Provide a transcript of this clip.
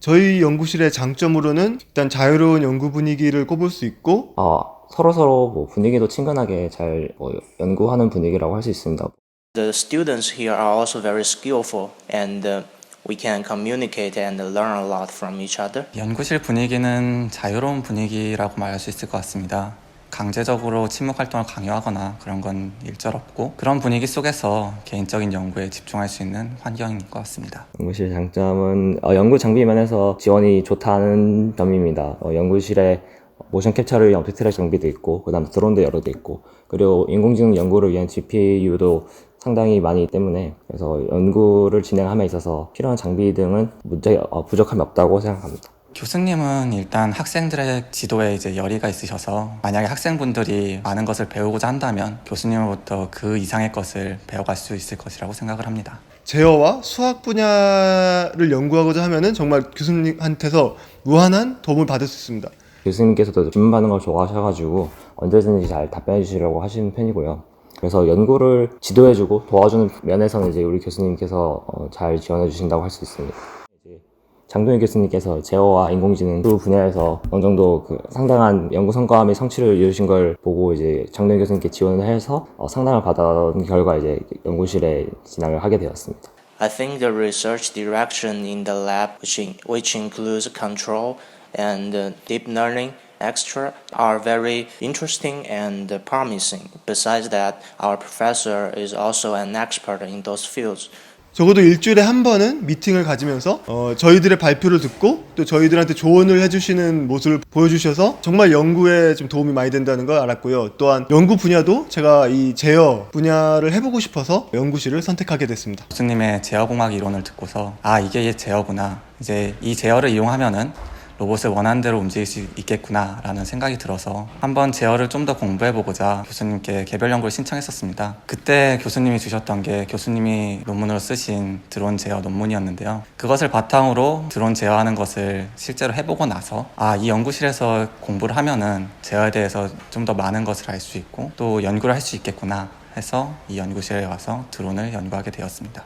저희 연구실의 장점으로는 일단 자유로운 연구 분위기를 꼽을 수 있고 어, 서로 서로 뭐 분위기도 친근하게 잘 뭐 연구하는 분위기라고 할 수 있습니다. The students here are also very skillful and uh, we can communicate and learn a lot from each other. 연구실 분위기는 자유로운 분위기라고 말할 수 있을 것 같습니다. 강제적으로 침묵 활동을 강요하거나 그런 건 일절 없고 그런 분위기 속에서 개인적인 연구에 집중할 수 있는 환경인 것 같습니다. 연구실 장점은 어, 연구 장비 면에서 지원이 좋다는 점입니다. 어, 연구실에 모션 캡처를 위한 업트트랙 장비도 있고, 그 다음 드론도 여러 대 있고, 그리고 인공지능 연구를 위한 GPU도 상당히 많이 때문에 그래서 연구를 진행함에 있어서 필요한 장비 등은 문제 어, 부족함이 없다고 생각합니다. 교수님은 일단 학생들의 지도에 이제 열의가 있으셔서 만약에 학생분들이 많은 것을 배우고자 한다면 교수님으로부터 그 이상의 것을 배워갈 수 있을 것이라고 생각을 합니다. 제어와 수학 분야를 연구하고자 하면은 정말 교수님한테서 무한한 도움을 받을 수 있습니다. 교수님께서도 질문받는 걸 좋아하셔가지고 언제든지 잘 답변해 주시려고 하시는 편이고요. 그래서 연구를 지도해주고 도와주는 면에서는 이제 우리 교수님께서 어, 잘 지원해 주신다고 할 수 있습니다. 장동희 교수님께서 제어와 인공지능 두 분야에서 어느 정도 그 상당한 연구 성과 및 성취를 이루신 걸 보고 이제 장동희 교수님께 지원을 해서 어, 상담을 받아온 결과 이제 연구실에 진학을 하게 되었습니다. I think the research direction in the lab, which, in, which includes control and uh, deep learning, extra, are very interesting and uh, promising. Besides that, our professor is also an expert in those fields. 적어도 일주일에 한 번은 미팅을 가지면서 어, 저희들의 발표를 듣고 또 저희들한테 조언을 해주시는 모습을 보여주셔서 정말 연구에 좀 도움이 많이 된다는 걸 알았고요. 또한 연구 분야도 제가 이 제어 분야를 해보고 싶어서 연구실을 선택하게 됐습니다. 교수님의 제어공학 이론을 듣고서 아 이게 제어구나 이제 이 제어를 이용하면은 로봇을 원하는 대로 움직일 수 있겠구나라는 생각이 들어서 한번 제어를 좀 더 공부해보고자 교수님께 개별 연구를 신청했었습니다. 그때 교수님이 주셨던 게 교수님이 논문으로 쓰신 드론 제어 논문이었는데요. 그것을 바탕으로 드론 제어하는 것을 실제로 해보고 나서 아 이 연구실에서 공부를 하면은 제어에 대해서 좀 더 많은 것을 알 수 있고 또 연구를 할 수 있겠구나 해서 이 연구실에 와서 드론을 연구하게 되었습니다.